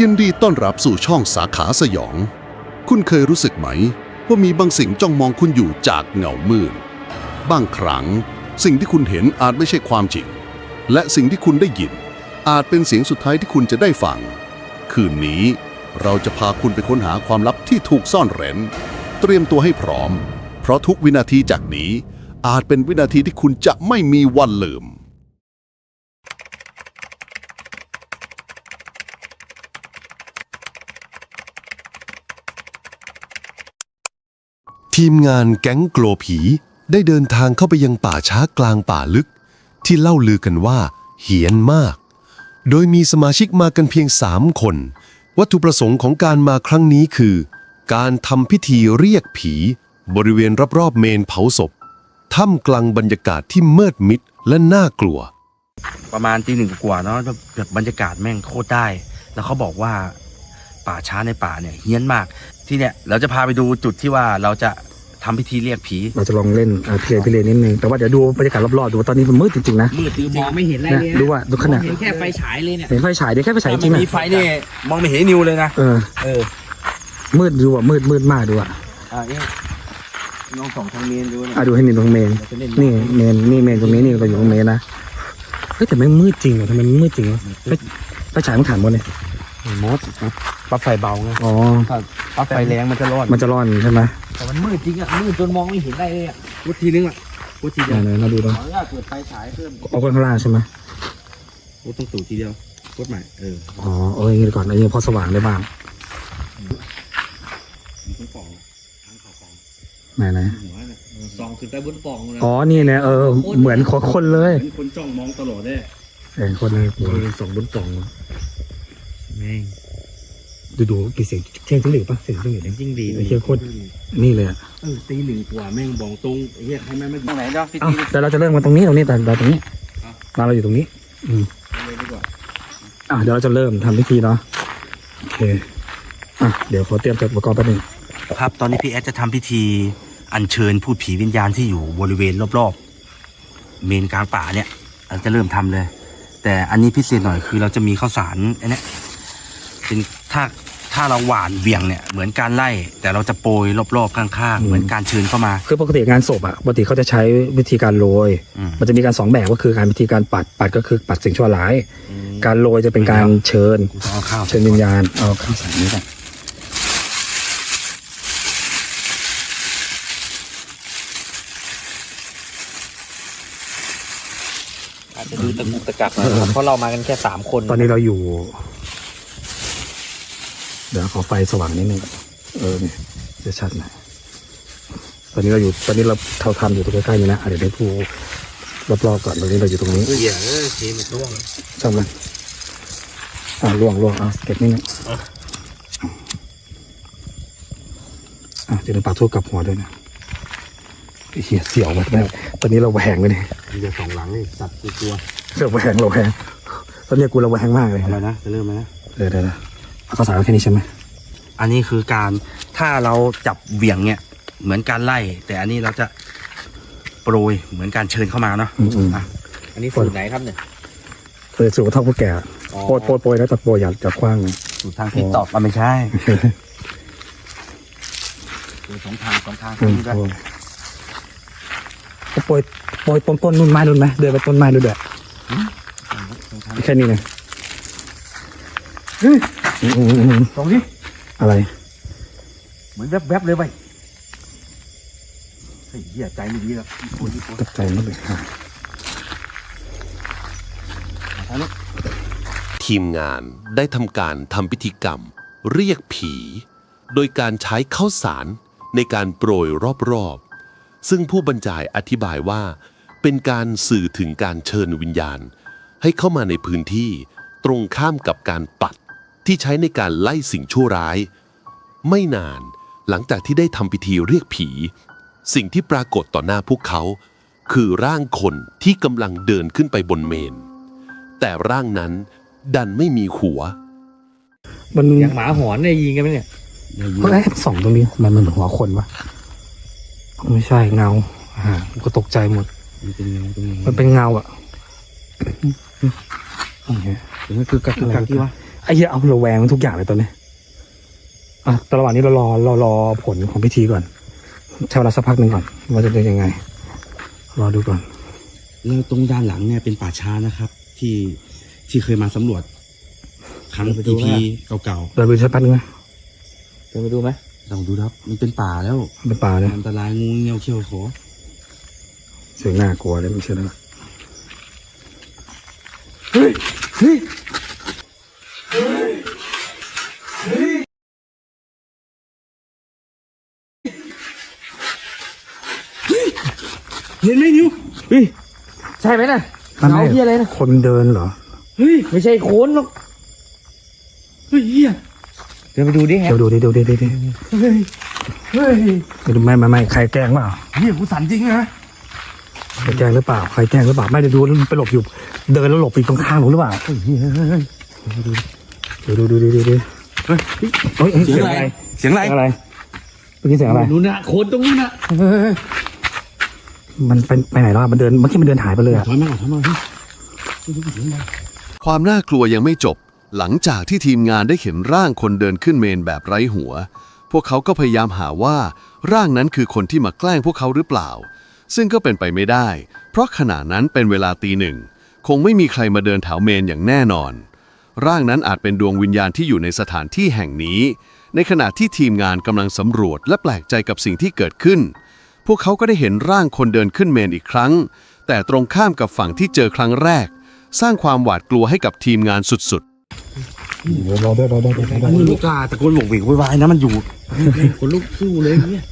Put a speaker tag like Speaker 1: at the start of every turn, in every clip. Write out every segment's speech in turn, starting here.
Speaker 1: ยินดีต้อนรับสู่ช่องสาขาสยอง คุณเคยรู้สึกไหม ว่ามีบางสิ่งจ้องมองคุณอยู่จากเงามืด บางครั้ง สิ่งที่คุณเห็นอาจไม่ใช่ความจริง และสิ่งที่คุณได้ยิน อาจเป็นเสียงสุดท้ายที่คุณจะได้ฟัง คืนนี้เราจะพาคุณไปค้นหาความลับที่ถูกซ่อนเร้น เตรียมตัวให้พร้อม เพราะทุกวินาทีจากนี้ อาจเป็นวินาทีที่คุณจะไม่มีวันลืม
Speaker 2: ทีมงานแก๊งกลัวผี ได้เดินทางเข้าไปยังป่าช้ากลางป่าลึก ที่เล่าลือกันว่า เหียนมาก โดยมีสมาชิกมากันเพียงสามคน วัตถุประสงค์ของการมาครั้งนี้คือ การทำพิธีเรียกผี บริเวณรอบๆเมนเผาศพท่ามกลางบรรยากาศที่มืดมิดและน่ากลัว
Speaker 3: ประมาณตีหนึ่งกว่าๆเนาะแบบบรรยากาศแม่งโคตรได้ แล้วเขาบอกว่าป่าช้าในป่าเนี่ยเฮี้ยนมาก ที่เนี่ยเราจะพาไปดูจุดที่ว่าเราจะทำพิธีเรียกผี
Speaker 4: เราจะลองเล่นเอ่อเพลย์เพลย์นิดนึงแต่ว่าเดี๋ยวดูบรรยากาศรอบๆดูว่าตอนนี้มันมืดจริงๆนะ
Speaker 3: มืดตื้อมองไม่เห็น
Speaker 4: นะดูว่าดูขนาด
Speaker 3: เห็นแค่ไฟฉายเลยเนี่ย
Speaker 4: เห็นไฟฉายเดี๋ยวแค่ไฟฉายจริง
Speaker 3: มัน
Speaker 4: นะ
Speaker 3: มีไฟนี่มองไม่เห็นนิวเลยนะ
Speaker 4: เออ
Speaker 3: เออ
Speaker 4: มืดดูอะมืดมืดมากดูอะ
Speaker 3: อะเอ๊ะลองส่องทางเมนดูเนี่ย
Speaker 4: อะดูให้นี่ตรงเมน
Speaker 3: เราจะเล่น
Speaker 4: นี่เมนนี่เมนตรงนี้นี่เราอยู่ตรงเมนนะเฮ้ยแต่ไม่งมืดจริงอะทำไมมันมืดจริงวะไฟไฟฉายมันขันหมดเลย
Speaker 3: มดปลั๊บไฟเบาไง
Speaker 4: อ๋อ
Speaker 3: ถ้าปลั๊บไฟแรงมันจะร้อน
Speaker 4: มันจะร้อนใช่ไหม
Speaker 3: แต่มันมืดจริงอะมืดจนมองไม่เห็นได้เลยอะวุทีนึงอะวุทีเดียว
Speaker 4: ไหนๆเราดู
Speaker 3: ข
Speaker 4: ดู
Speaker 3: ออนุญาตเปิดไฟฉายเพิ่ม
Speaker 4: เอาไว้ข้างล่างใช่ไหม
Speaker 3: วุต้องตู่ทีเดียววุดใหม่เออ
Speaker 4: อ๋อเอออย่างนี้ก่อนอันนี้พอสว่างได้บ้าง
Speaker 3: มีคนปองทางเขาปอง
Speaker 4: ไหนไหน
Speaker 3: หัวเนี่ยซองขึ้นไปบนปองเลย
Speaker 4: อ๋อนี่เนี่ยเออเหมือนคนคนเลย
Speaker 3: เห็นคนจ้องมองตลอดเลย
Speaker 4: เออคนเลย
Speaker 3: สองบนปอง แม่ง
Speaker 4: ดูดูกี่เสียงเสียงจิ้งหรีดปะเสียงจิ้งหรีดเนี่ย
Speaker 3: จริงดี
Speaker 4: ไอ้เหี้ยโคตรนี่เลยอะ
Speaker 3: เออตีหนึ่งกว่าแม่งบองตรงไอ้เหี้ยให้แม่งไม่ตรงไหนเนาะพี่
Speaker 4: เอ้า
Speaker 3: ตี
Speaker 4: แต่เราจะเริ่มกันตรงนี้ตรงนี้แต่เราตรงนี้
Speaker 3: ครับ
Speaker 4: มาเราอยู่ตรงนี้ อืม
Speaker 3: เลยดีกว่า
Speaker 4: อะเดี๋ยวเราจะเริ่มทำพิธีเนาะโอเคอะเดี๋ยวขอเตรียมจัดอุปกรณ์แป๊บนึง
Speaker 3: ครับ ตอนนี้พี่แอดจะทำพิธีอัญเชิญพูดผีวิญญาณที่อยู่บริเวณรอบๆ เมนกลางป่าเนี่ยเราจะเริ่มทำเลย แต่อันนี้พิเศษหน่อยคือเราจะมีข้าวสารอันเนี้ย เป็นถ้าถ้าเราหวานเบี่ยงเนี่ยเหมือนการไล่ แต่เราจะโปรยรอบๆข้างๆ เหมือนการเชิญเข้ามา
Speaker 4: คือปกติงานศพอะปกติเขาจะใช้วิธีการโรย
Speaker 3: อืม
Speaker 4: มันจะมีการสองแบบก็คือการวิธีการปัดปัดก็คือปัดสิ่งชั่วร้าย การโรยจะเป็นการเชิญ
Speaker 3: กูต้องเอาข้าว
Speaker 4: เชิญวิญญาณเอาข้าวสารนี้ก่อน
Speaker 3: อาจจะดูตะกุกตะกักหน่อยนะครับเพราะเรามากันแค่สามคน
Speaker 4: ตอนนี้เราอยู่ เดี๋ยวขอไฟสว่างนิดนึงก่อนเออเนี่ยจะชัดหน่อยตอนนี้เราอยู่ตอนนี้เราเท่าทำอยู่ตรงใกล้ๆนี่นะอะเดี๋ยวได้พูรอบๆก่อนตอนนี้เราอยู่ตรงนี้
Speaker 3: เออเหี้ยเออทีมันร่วง
Speaker 4: ช่างมันอ่าล่วงล่วงเอาเก็บนิดนึงอะเดี๋ยวเราปาทูบกลับหัวด้วยนะไอ้เหี้ยเสียวแบบนั้นตอนนี้เราแหวงไปเนี่ย
Speaker 3: มีแต่สองหลังนี่สัตว์ตัวตัว
Speaker 4: เราแหวงเราแหวงตอนนี้กูเราแหวงมากเลย
Speaker 3: อะไรนะจะเริ่มไหมนะ
Speaker 4: เดี๋ยวเดี๋ยว เดี๋ยวเอาข้าวสารเอาแค่นี้ใช่ไหม
Speaker 3: อันนี้คือการถ้าเราจับเบี่ยงเนี่ย เหมือนการไล่ แต่อันนี้เราจะโปรยเหมือนการเชิญเข้ามาเนาะ
Speaker 4: อืมอืม
Speaker 3: อะอันนี้สูตรไหนครับเนี่ย
Speaker 4: เคยสูตรเท่าพวกแกโปรยโปรยโปรยแล้วแต่โปรยอย่าอย่าคว้างนะ
Speaker 3: สูตรทางทิศตอบมันไม่ใช่สูตรสองทางสองทาง
Speaker 4: อืม
Speaker 3: นี้ด้วย
Speaker 4: โปรยโปรยโปรยต้นต้นนู่นไม้นู่นไหมเดินไปต้นไม้ดูเดือด
Speaker 3: สองทาง
Speaker 4: แค่นี้เล ยอืมอืมอืมอืม
Speaker 3: ตรงนี้
Speaker 4: อะไร
Speaker 3: เหมือนแวบๆเลยไปเฮ้ยเหี้ยใจไม่ดีแล้วอีกคนอีกคน
Speaker 4: ตกใจมากเลยค่ะ
Speaker 3: ทางนู้น
Speaker 2: ทีมงานได้ทำการทำพิธีกรรม เรียกผี โดยการใช้ข้าวสารในการโปรยรอบๆ ซึ่งผู้บรรยายอธิบายว่า เป็นการสื่อถึงการเชิญวิญญาณ ให้เข้ามาในพื้นที่ตรงข้ามกับการปัด ที่ใช้ในการไล่สิ่งชั่วร้าย ไม่นานหลังจากที่ได้ทำพิธีเรียกผี สิ่งที่ปรากฏต่อหน้าพวกเขา คือร่างคนที่กำลังเดินขึ้นไปบนเมน แต่ร่างนั้นดันไม่มีหัว
Speaker 4: มัน
Speaker 3: อย่างหมาหอนเนี่ยยิงกันไหมเนี่ย
Speaker 4: เฮ้ยสองตรงนี้มันมันเหมือนหัวคนวะไม่ใช่เงาอ่าผมก็ตกใจหมด
Speaker 3: มันเป็นยังไงตรงนี้
Speaker 4: มันเป็นเงาอะโอเค
Speaker 3: มันคือกักกักที่วะ
Speaker 4: ไอ้เหี้ยเอาระแวงทุกอย่างเลยตอนนี้อะแต่ระหว่างนี้เรารอเรารอผลของพิธีก่อนใช้เวลาสักพักหนึ่งก่อนว่าจะเป็นยังไง รอดูก่อน
Speaker 3: แล้วตรงด้านหลังเนี่ยเป็นป่าช้านะครับ ที่ที่เคยมาสำรวจครั้ง
Speaker 4: ไปดู
Speaker 3: อีพี
Speaker 4: ว่า
Speaker 3: เก่า
Speaker 4: เดินไปสักพักหนึงไหม
Speaker 5: เดินไปดูไหม
Speaker 3: ๆลองดูครับ มันเป็นป่าแล้ว
Speaker 4: เป็นป่าเนี่ย
Speaker 3: อันตรายงูเงี้ยวเขี้ยวขอ
Speaker 4: เสียงน่ากลัวเลยไม่ใช่นะ
Speaker 3: เเห็นไหมนิว
Speaker 5: เฮ้ยใช่ไหมน่ะ
Speaker 4: มัน
Speaker 5: เงา
Speaker 4: ไม่
Speaker 5: ที่อะไรนะ
Speaker 4: คนเดินเหรอ
Speaker 3: เฮ้ย
Speaker 5: ไม่ใช่โคนหรอก
Speaker 3: เฮ้ยเฮีย
Speaker 5: เดินไปดูดิฮะ
Speaker 4: เดี๋ยวดูดิดูดิดูดิ
Speaker 3: เฮ้ยเฮ้ย
Speaker 4: ไม่ดูไม่ไม่ไม่ใครแกล้งเปล่า
Speaker 3: เฮียกูสั่นจริงนะ
Speaker 4: ใครแกล้งหรือเปล่าใครแกล้งหรือเปล่าไม่ได้ดูแล้วมันไปหลบอยู่ เดินแล้วหลบไปตรงข้างหนูหรือเปล่าดูดู ดูดูดูดู
Speaker 3: เฮ้ย
Speaker 4: เฮ้ยเฮ้ย
Speaker 3: เสียงอะไรเสียงอะไร
Speaker 4: เสียงอะไรเมื่อกี้เสียงอะไร
Speaker 3: นู่นน่ะโคนตรงนู้นน่ะ
Speaker 4: มันไปไปไหนแล้วอะมันเดินเมื่อกี้มันเดินหายไปเลยอะ
Speaker 3: ถอยมาก่อนถอยมาเฮ้ย
Speaker 1: ความน่ากลัวยังไม่จบ หลังจากที่ทีมงานได้เห็นร่างคนเดินขึ้นเมนแบบไร้หัว พวกเขาก็พยายามหาว่า ร่างนั้นคือคนที่มาแกล้งพวกเขาหรือเปล่า ซึ่งก็เป็นไปไม่ได้ เพราะขณะนั้นเป็นเวลาตีหนึ่ง คงไม่มีใครมาเดินแถวเมนอย่างแน่นอน ร่างนั้นอาจเป็นดวงวิญญาณที่อยู่ในสถานที่แห่งนี้ ในขณะที่ทีมงานกำลังสำรวจและแปลกใจกับสิ่งที่เกิดขึ้น พวกเขาก็ได้เห็นร่างคนเดินขึ้นเมนอีกครั้ง แต่ตรงข้ามกับฝั่งที่เจอครั้งแรก สร้างความหวาดกลัวให้กับทีมงานสุดๆ
Speaker 4: เดี๋ยวรอได้รอได้รอได้วยรอ
Speaker 3: มัน
Speaker 4: ด้วย
Speaker 3: ลูกกาตะโกนบอกเวกโวยวายนะมันอยู่คนลุกสู้เลยเนี่ย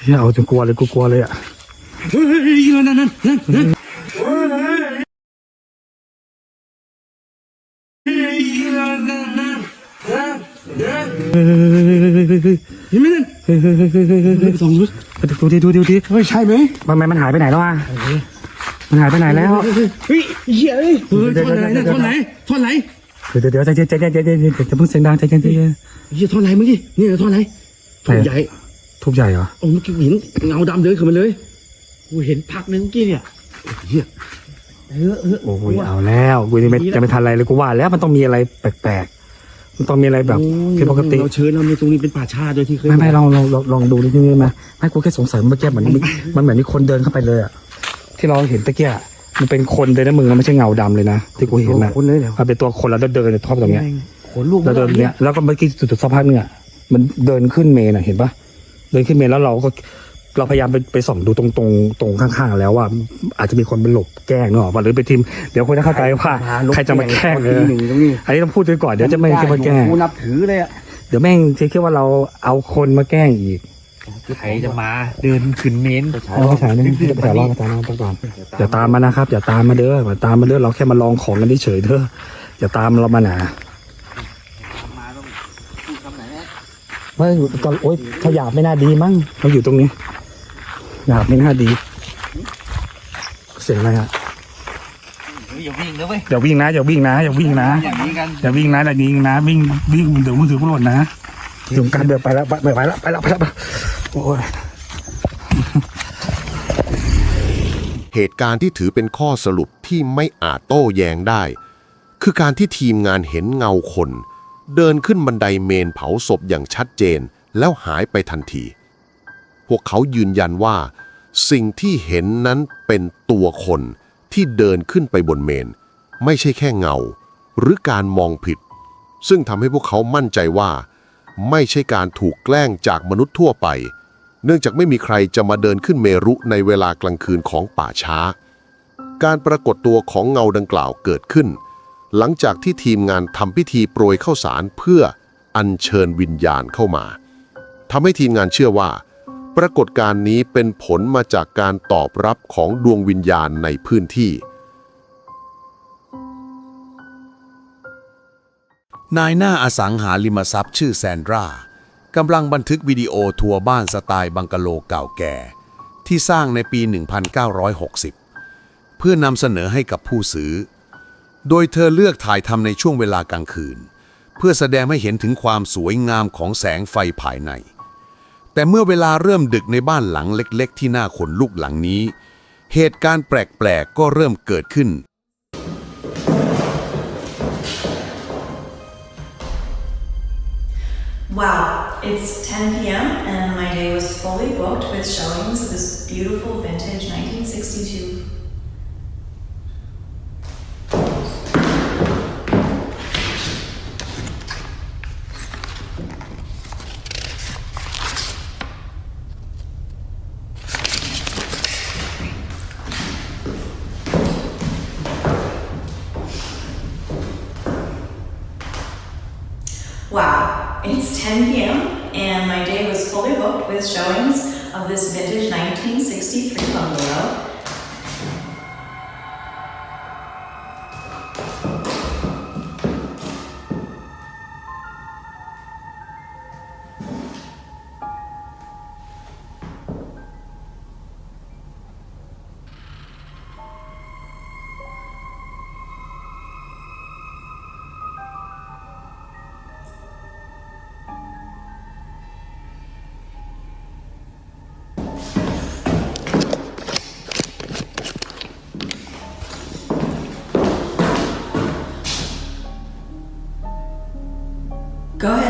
Speaker 4: เฮ้ยเอาจนกลัวเลยกูกลัวเลยอะ
Speaker 3: เฮ้ยนั่นนั่นนั่น นไหมนั่น
Speaker 4: เฮ้ยเฮ้ยเฮ้ยเฮ้ยเฮ้ยเฮ้ยเฮ้ย
Speaker 3: สองชุด
Speaker 4: ดูดิดูดิดูดิ
Speaker 3: เฮ้ยใช่ไหม
Speaker 4: มันมันมันหายไปไหนแล้วอะมันหายไปไหนแล้ว
Speaker 3: เฮ้ยเหี้ยเฮ้ยท่อนไหนนะท่อนไหนท่อนไหน
Speaker 4: เดี๋ยวเดี๋ยวใจเย็นใจเย็นใจเย็นจเย็นจะเพิ่งเสียงดังใจเย็นใจเย็น
Speaker 3: เหี้ยท่อนไหนเมื่อกี้นี่ท่อนไหนท่อนใหญ่
Speaker 4: ทุบใหญ่เหรอ
Speaker 3: โอ้เมื่อกี้เห็นเงาดำเดินขึ้นมาเลย
Speaker 5: กูเห็นพักนึงเมื่อกี้เนี่ย
Speaker 3: เหี้ย
Speaker 5: เออเออ
Speaker 4: โอ้ยเอาแล้วกูยังไม่ยังไม่ทันอะไรเลยกูว่าแล้วมันต้องมีอะไรแปลกๆ มันต้องมีอะไรแบบผิดปกติ
Speaker 3: เราเชิญเรามีตรงนี้เป็นป่าชาโดยที่เคย
Speaker 4: ไม่ไม่ลองลองลองลองดูนิดนึงได้ไหมไม่กูแค่สงสัยเมื่อกี้เหมือนมีมันเหมือนมีคนเดินเข้าไปเลยอะที่เราเห็นตะเกียอะมันเป็นคนเลยนะมึงมันไม่ใช่เงาดำเลยนะที่กูเห็นนะ
Speaker 5: คนเลยเดี๋ยว
Speaker 4: มันเป็นตัวคนแล้วเดินในท่อตรงเนี้ย
Speaker 5: ขนลูก
Speaker 4: แล้วเดินเนี้ยแล้วก็เมื่อกี้จุดๆสักพักเนี่ยมันเดินขึ้นเมนอะเห็นปะเดินขึ้นเมนแล้วเราก็ เราพยายามไปไปส่องดูตรงตรงตรงข้างๆ แล้วว่า อาจจะมีคนไปหลบแกล้งเนอะหรือไปทีมเดี๋ยวคนจะเข้าใจว่าใครจะมาแกล้งเออ
Speaker 5: หนึ่งตรงนี้
Speaker 4: อันนี้ต้องพูดไว้ก่อนเดี๋ยวจะไม่คิดว่าแกล้ง
Speaker 5: กูนับถือเลยอะ
Speaker 4: เดี๋ยวแม่งจะคิดว่าเราเอาคนมาแกล้งอีก
Speaker 5: ใครจะมาเดินขึ้นเมน
Speaker 4: เอาไปฉายนี่ไปฉายรอบไปฉายรอบไปก่อนอย่าตามมานะครับ อย่าตามมาเด้ออย่าตามมาเด้อเราแค่มาลองของกันเฉยๆเด้ออย่าตามเรามาหนา
Speaker 5: มาต้องพูดคำไหนนะ
Speaker 4: ไม่ตอนโอ๊ยขยาบไม่น่าดีมั้งเราอยู่ตรงนี้ หยาบไม่น่าดี เสียงอะไรฮะ
Speaker 5: เฮ้ยอย่าวิ่งนะเว้ย
Speaker 4: อย่าวิ่งนะอย่าวิ่งนะอย่าวิ่งนะ
Speaker 5: อย่างนี้กัน
Speaker 4: อย่าวิ่งนะอย่าวิ่งนะ วิ่งวิ่งเดี๋ยวมือถือกูหล่นนะถึงการเดินไปแล้วไปไปแล้วไปแล้วไปแล้วไปแล้วโอ้ย
Speaker 2: เหตุการณ์ที่ถือเป็นข้อสรุปที่ไม่อาจโต้แย้งได้ คือการที่ทีมงานเห็นเงาคน เดินขึ้นบันไดเมนเผาศพอย่างชัดเจนแล้วหายไปทันที พวกเขายืนยันว่า สิ่งที่เห็นนั้นเป็นตัวคนที่เดินขึ้นไปบนเมน ไม่ใช่แค่เงา หรือการมองผิด ซึ่งทำให้พวกเขามั่นใจว่า ไม่ใช่การถูกแกล้งจากมนุษย์ทั่วไป เนื่องจากไม่มีใครจะมาเดินขึ้นเมรุในเวลากลางคืนของป่าช้า การปรากฏตัวของเงาดังกล่าวเกิดขึ้น หลังจากที่ทีมงานทำพิธีโปรยข้าวสารเพื่ออัญเชิญวิญญาณเข้ามาทำให้ทีมงานเชื่อว่า ปรากฏการณ์นี้เป็นผลมาจากการตอบรับของดวงวิญญาณในพื้นที่
Speaker 6: นายหน้าอสังหาริมทรัพย์ชื่อแซนดรากำลังบันทึกวิดีโอทัวร์บ้านสไตล์บังกะโลเก่าแก่ ที่สร้างในปี 1960 เพื่อนำเสนอให้กับผู้ซื้อ โดยเธอเลือกถ่ายทำในช่วงเวลากลางคืน เพื่อแสดงให้เห็นถึงความสวยงามของแสงไฟภายใน แต่เมื่อเวลาเริ่มดึกในบ้านหลังเล็ก ๆ ที่หน้าขนลุกหลังนี้ เหตุการณ์แปลก ๆ ก็เริ่มเกิดขึ้น
Speaker 7: Wow, it's 10 p.m. and my day was fully booked with showings of this beautiful vintage 1962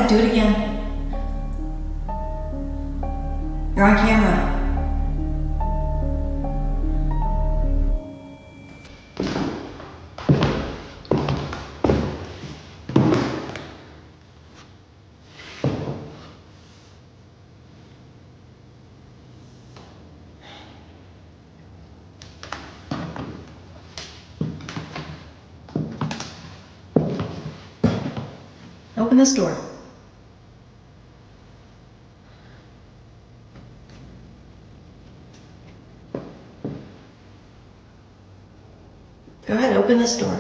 Speaker 7: do it again. You're on camera. Open this door. Go ahead, open this door.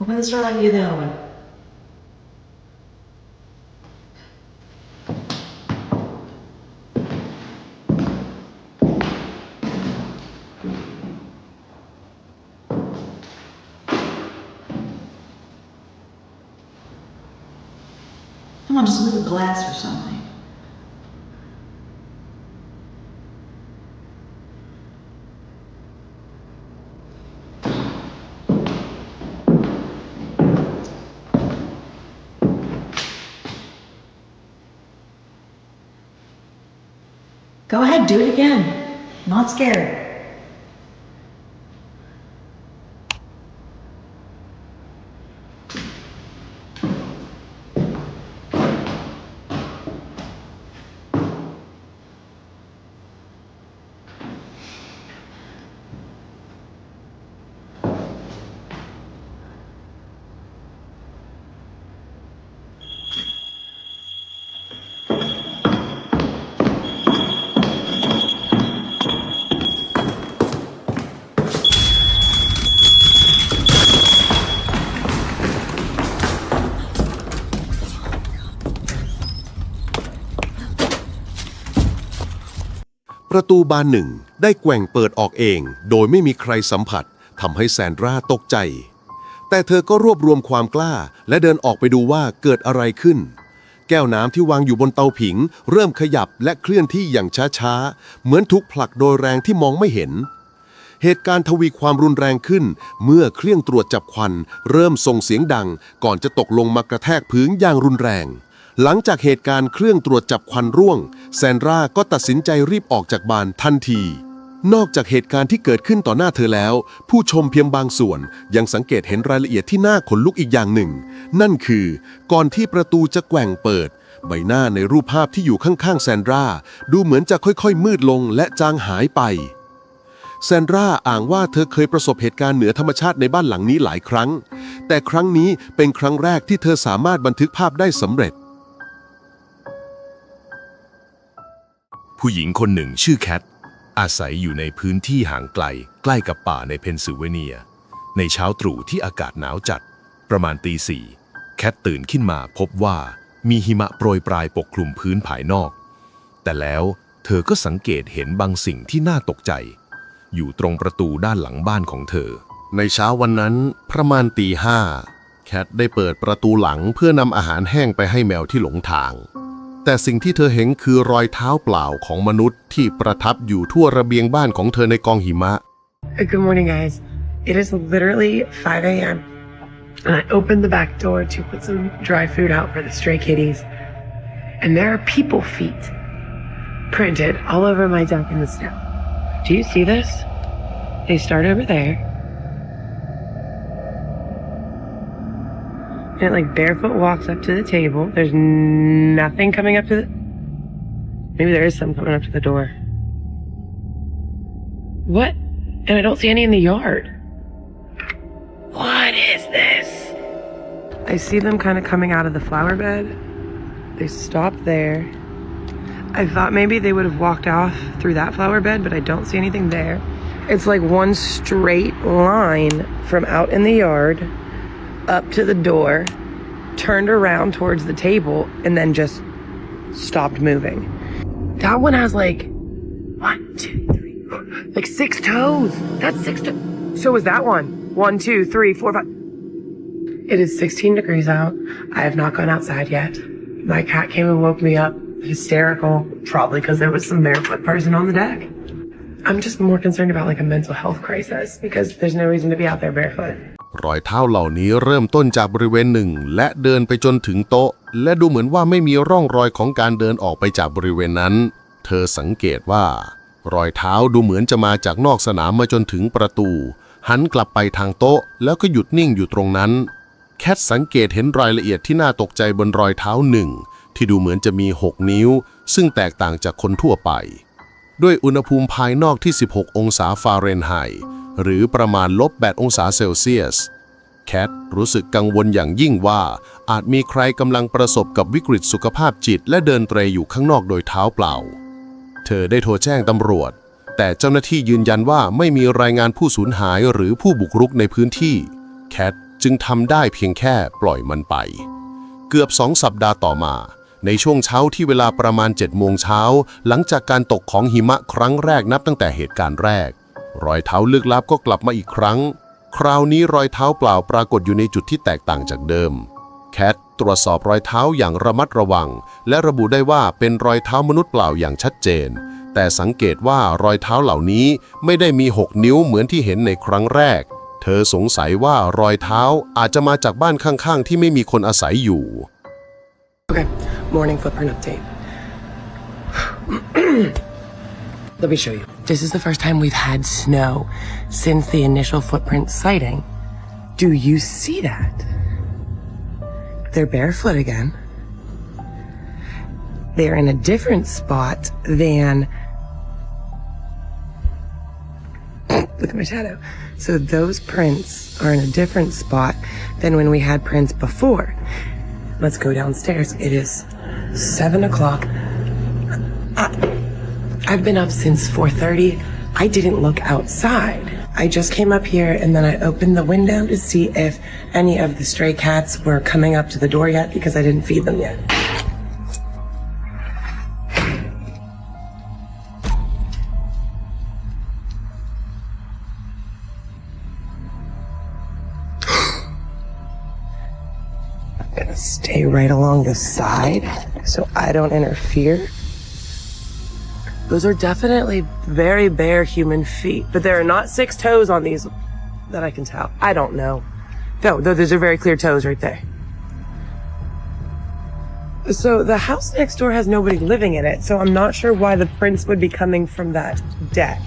Speaker 7: Open this door like you do the other one. Come on, just move a glass or something. Go ahead, do it again. Not scared.
Speaker 2: “ ประตูบานหนึ่งได้แกว่งเปิดออกเอง โดยไม่มีใครสัมผัสทำให้แซนดราตกใจ แต่เธอก็รวบรวมความกล้า และเดินออกไปดูว่าเกิดอะไรขึ้น แก้วน้ำที่วางอยู่บนเตาผิง เริ่มขยับและเคลื่อนที่อย่างช้าๆ เหมือนถูกผลักโดยแรงที่มองไม่เห็น เหตุการณ์ทวีความรุนแรงขึ้น เมื่อเครื่องตรวจจับควัน เริ่มส่งเสียงดัง ก่อนจะตกลงมากระแทกพื้นอย่างรุนแรง หลังจากเหตุการณ์เครื่องตรวจจับควันร่วง แซนดราก็ตัดสินใจรีบออกจากบ้านทันที นอกจากเหตุการณ์ที่เกิดขึ้นต่อหน้าเธอแล้ว ผู้ชมเพียงบางส่วนยังสังเกตเห็นรายละเอียดที่น่าขนลุกอีกอย่างหนึ่ง นั่นคือ ก่อนที่ประตูจะแกว่งเปิด ใบหน้าในรูปภาพที่อยู่ข้างๆแซนดราดูเหมือนจะค่อยๆ มืดลงและจางหายไปแซนดราอ่างว่าเธอเคยประสบเหตุการณ์เหนือธรรมชาติในบ้านหลังนี้หลายครั้ง แต่ครั้งนี้เป็นครั้งแรกที่เธอสามารถบันทึกภาพได้สำเร็จ
Speaker 8: ผู้หญิงคนหนึ่งชื่อแคท อาศัยอยู่ในพื้นที่ห่างไกล ใกล้กับป่าในเพนซิลเวเนีย ในเช้าตรู่ที่อากาศหนาวจัด ประมาณตีสี่แคทตื่นขึ้นมาพบว่ามีหิมะโปรยปลายปกคลุมพื้นภายนอก แต่แล้วเธอก็สังเกตเห็นบางสิ่งที่น่าตกใจ อยู่ตรงประตูด้านหลังบ้านของเธอ
Speaker 1: ในเช้าวันนั้นประมาณตีห้าแคทได้เปิดประตูหลังเพื่อนำอาหารแห้งไปให้แมวที่หลงทาง แต่สิ่งที่เธอเห็นคือรอยเท้าเปล่าของมนุษย์ที่ประทับอยู่ทั่วระเบียงบ้านของเธอในกองหิมะ
Speaker 9: Good morning, guys. It is literally 5 a.m. And I opened the back door to put some dry food out for the stray kitties. And there are people feet printed all over my deck in the snow. Do you see this? They start over there. It like barefoot walks up to the table. There's nothing coming up to the. Maybe there is some coming up to the door. What? And I don't see any in the yard. What is this? I see them kind of coming out of the flower bed. They stop there. I thought maybe they would have walked off through that flower bed, but I don't see anything there. It's like one straight line from out in the yard up to the door, turned around towards the table, and then just stopped moving. That one has like one, two, three, four, like six toes. That's six toes. So is that one. One, two, three, four, five. It is 16 degrees out. I have not gone outside yet. My cat came and woke me up, hysterical, probably because there was some barefoot person on the deck. I'm just more concerned about like a mental health crisis because there's no reason to be out there barefoot.
Speaker 2: รอยเท้าเหล่านี้เริ่มต้นจากบริเวณหนึ่ง และเดินไปจนถึงโต๊ะ และดูเหมือนว่าไม่มีร่องรอยของการเดินออกไปจากบริเวณนั้น เธอสังเกตว่า รอยเท้าดูเหมือนจะมาจากนอกสนามมาจนถึงประตู หันกลับไปทางโต๊ะ แล้วก็หยุดนิ่งอยู่ตรงนั้น แคทสังเกตเห็นรายละเอียดที่น่าตกใจบนรอยเท้าหนึ่งที่ดูเหมือนจะมี 6 นิ้ว ซึ่งแตกต่างจากคนทั่วไป ด้วยอุณหภูมิภายนอกที่ 16 องศาฟาเรนไฮต์ หรือประมาณลบ 8 องศาเซลเซียส แคทรู้สึกกังวลอย่างยิ่งว่า อาจมีใครกำลังประสบกับวิกฤตสุขภาพจิต และเดินเตรอยู่ข้างนอกโดยเท้าเปล่า เธอได้โทรแจ้งตำรวจ แต่เจ้าหน้าที่ยืนยันว่าไม่มีรายงานผู้สูญหายหรือผู้บุกรุกในพื้นที่ แคทจึงทำได้เพียงแค่ปล่อยมันไป เกือบสองสัปดาห์ต่อมา ในช่วงเช้าที่เวลาประมาณ7โมงเช้า หลังจากการตกของหิมะครั้งแรกนับตั้งแต่เหตุการณ์แรก รอยเท้าลึกลับก็กลับมาอีกครั้ง คราวนี้รอยเท้าเปล่าปรากฏอยู่ในจุดที่แตกต่างจากเดิม แคทตรวจสอบรอยเท้าอย่างระมัดระวัง และระบุได้ว่าเป็นรอยเท้ามนุษย์เปล่าอย่างชัดเจน แต่สังเกตว่ารอยเท้าเหล่านี้ไม่ได้มี 6 นิ้วเหมือนที่เห็นในครั้งแรก เธอสงสัยว่ารอยเท้าอาจจะมาจากบ้านข้างๆ ที่ไม่มีคนอาศัยอยู่
Speaker 9: Okay, morning footprint update. Let me show you. This is the first time we've had snow since the initial footprint sighting. Do you see that? They're barefoot again. They're in a different spot than. Look at my shadow. So those prints are in a different spot than when we had prints before. Let's go downstairs. It is seven o'clock. I- I've been up since 4:30. I didn't look outside. I just came up here and then I opened the window to see if any of the stray cats were coming up to the door yet because I didn't feed them yet. I'm gonna stay right along the side so I don't interfere. Those are definitely very bare human feet, but there are not six toes on these that I can tell. I don't know. No, th- those are very clear toes right there. So the house next door has nobody living in it, so I'm not sure why the prints would be coming from that deck.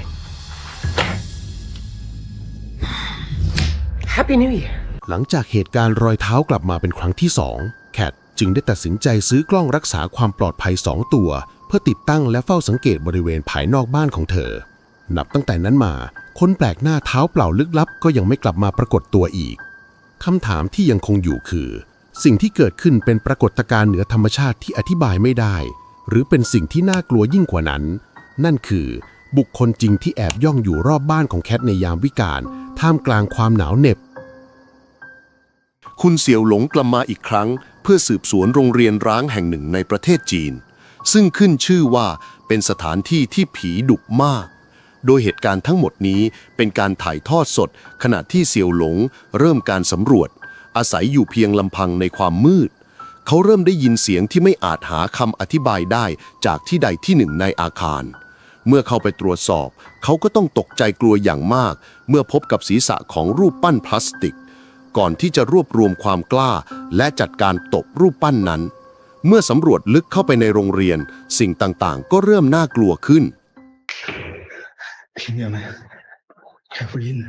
Speaker 9: Happy New Year.
Speaker 2: หลังจากเหตุการณ์รอยเท้ากลับมาเป็นครั้งที่สองแคทจึงได้ตัดสินใจซื้อกล้องรักษาความปลอดภัยสองตัว เพื่อติดตั้งและเฝ้าสังเกตบริเวณภายนอกบ้านของเธอ นับตั้งแต่นั้นมา คนแปลกหน้าเท้าเปล่าลึกลับ ก็ยังไม่กลับมาปรากฏตัวอีกคำถามที่ยังคงอยู่คือ สิ่งที่เกิดขึ้นเป็นปรากฏการณ์เหนือธรรมชาติที่อธิบายไม่ได้ หรือเป็นสิ่งที่น่ากลัวยิ่งกว่านั้น นั่นคือ บุคคลจริงที่แอบย่องอยู่รอบบ้านของแคทในยามวิกาลท่ามกลางความหนาวเหน็บ คุณเสี่ยวหลงกลับมาอีกครั้ง เพื่อสืบสวนโรงเรียนร้างแห่งหนึ่งในประเทศจีน ซึ่งขึ้นชื่อว่าเป็นสถานที่ที่ผีดุมาก โดยเหตุการณ์ทั้งหมดนี้เป็นการถ่ายทอดสด ขณะที่เสี่ยวหลง เริ่มการสำรวจ อาศัยอยู่เพียงลำพังในความมืด เขาเริ่มได้ยินเสียงที่ไม่อาจหาคำอธิบายได้จากที่ใดที่หนึ่งในอาคาร เมื่อเข้าไปตรวจสอบ เขาก็ต้องตกใจกลัวอย่างมาก เมื่อพบกับศีรษะของรูปปั้นพลาสติก ก่อนที่จะรวบรวมความกล้า และจัดการตบรูปปั้นนั้น เมื่อสำรวจลึกเข้าไปในโรงเรียน สิ่งต่างๆ ก็เริ่มน่ากลัวขึ้น
Speaker 10: 听见没？开福音呢。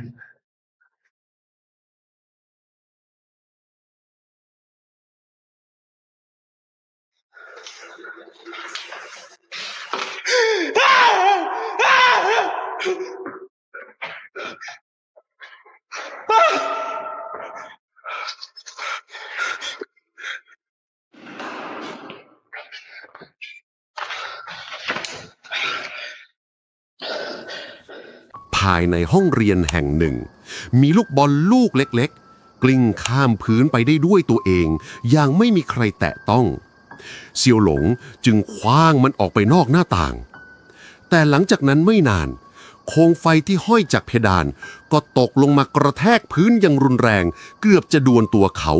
Speaker 2: ภายในห้องเรียนแห่งหนึ่ง มีลูกบอลลูกเล็กๆ กลิ้งข้ามพื้นไปได้ด้วยตัวเอง อย่างไม่มีใครแตะต้อง เซียวหลงจึงคว้างมันออกไปนอกหน้าต่าง แต่หลังจากนั้นไม่นาน โคมไฟที่ห้อยจากเพดาน ก็ตกลงมากระแทกพื้นอย่างรุนแรง เกือบจะดวนตัวเขา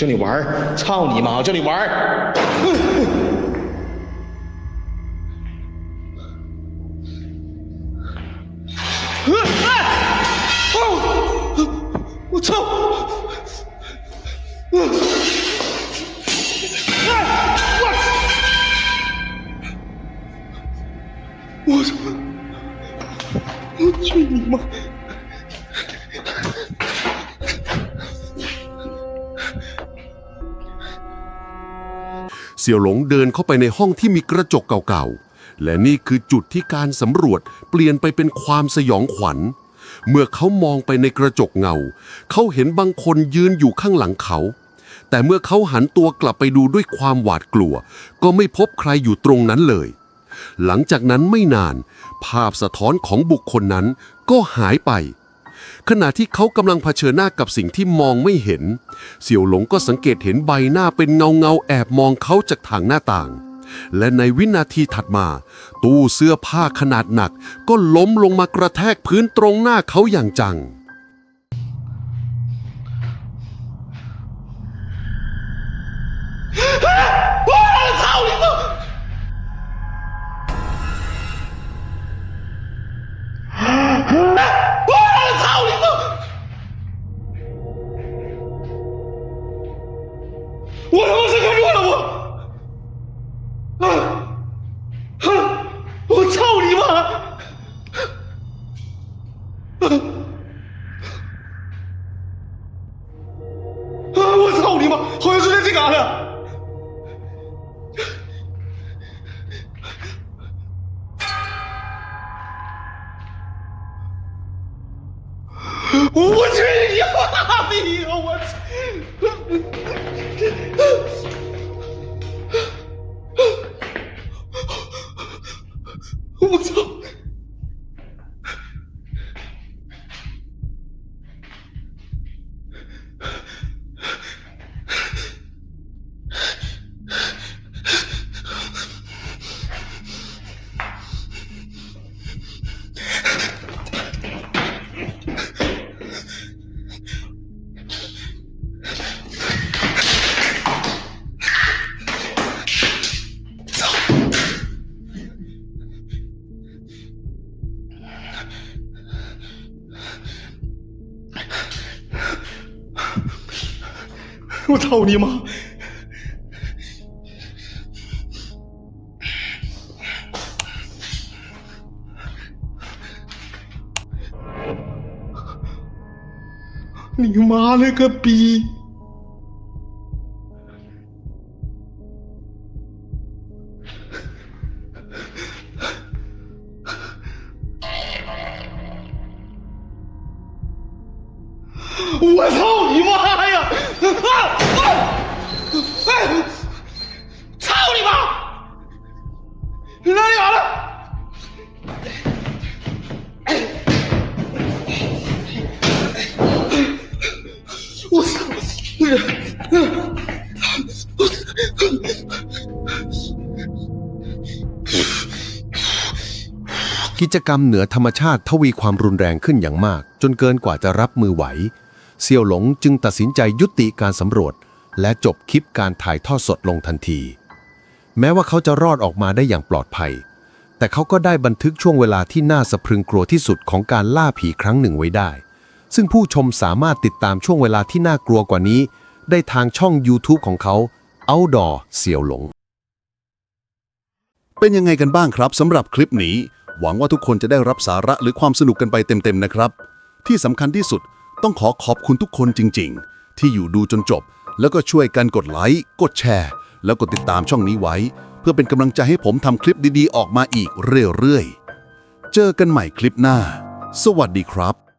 Speaker 5: 叫你玩儿，操你妈！我教你玩儿。我
Speaker 2: เสี่ยวหลงเดินเข้าไปในห้องที่มีกระจกเก่าๆ และนี่คือจุดที่การสำรวจเปลี่ยนไปเป็นความสยองขวัญ เมื่อเขามองไปในกระจกเงา เขาเห็นบางคนยืนอยู่ข้างหลังเขา แต่เมื่อเขาหันตัวกลับไปดูด้วยความหวาดกลัว ก็ไม่พบใครอยู่ตรงนั้นเลย หลังจากนั้นไม่นาน ภาพสะท้อนของบุคคลนั้นก็หายไป ขณะที่เขากำลังเผชิญหน้ากับสิ่งที่มองไม่เห็น เสี่ยวหลงก็สังเกตเห็นใบหน้าเป็นเงาเงาแอบมองเขาจากทางหน้าต่าง และในวินาทีถัดมา ตู้เสื้อผ้าขนาดหนัก ก็ล้มลงมากระแทกพื้นตรงหน้าเขาอย่างจัง
Speaker 5: 我操！操你妈。你妈了个逼。
Speaker 2: กรรมเหนือธรรมชาติทวีความรุนแรงขึ้นอย่างมาก จนเกินกว่าจะรับมือไหว เซียวหลงจึงตัดสินใจยุติการสำรวจ และจบคลิปการถ่ายทอดสดลงทันที แม้ว่าเขาจะรอดออกมาได้อย่างปลอดภัย แต่เขาก็ได้บันทึกช่วงเวลาที่น่าสะพรึงกลัวที่สุดของการล่าผีครั้งหนึ่งไว้ได้ ซึ่งผู้ชมสามารถติดตามช่วงเวลาที่น่ากลัวกว่านี้ ได้ทางช่อง YouTube ของเขา Outdoor เซียวหลง
Speaker 1: เป็นยังไงกันบ้างครับสำหรับคลิปนี้ หวังว่าทุกคนจะได้รับสาระหรือความสนุกกันไปเต็มๆนะครับ ที่สำคัญที่สุดต้องขอขอบคุณทุกคนจริง ๆ ที่อยู่ดูจนจบ แล้วก็ช่วยกันกดไลค์กดแชร์ แล้วกดติดตามช่องนี้ไว้ เพื่อเป็นกำลังใจให้ผมทำคลิปดีๆ ออกมาอีกเรื่อยๆ เจอกันใหม่คลิปหน้า สวัสดีครับ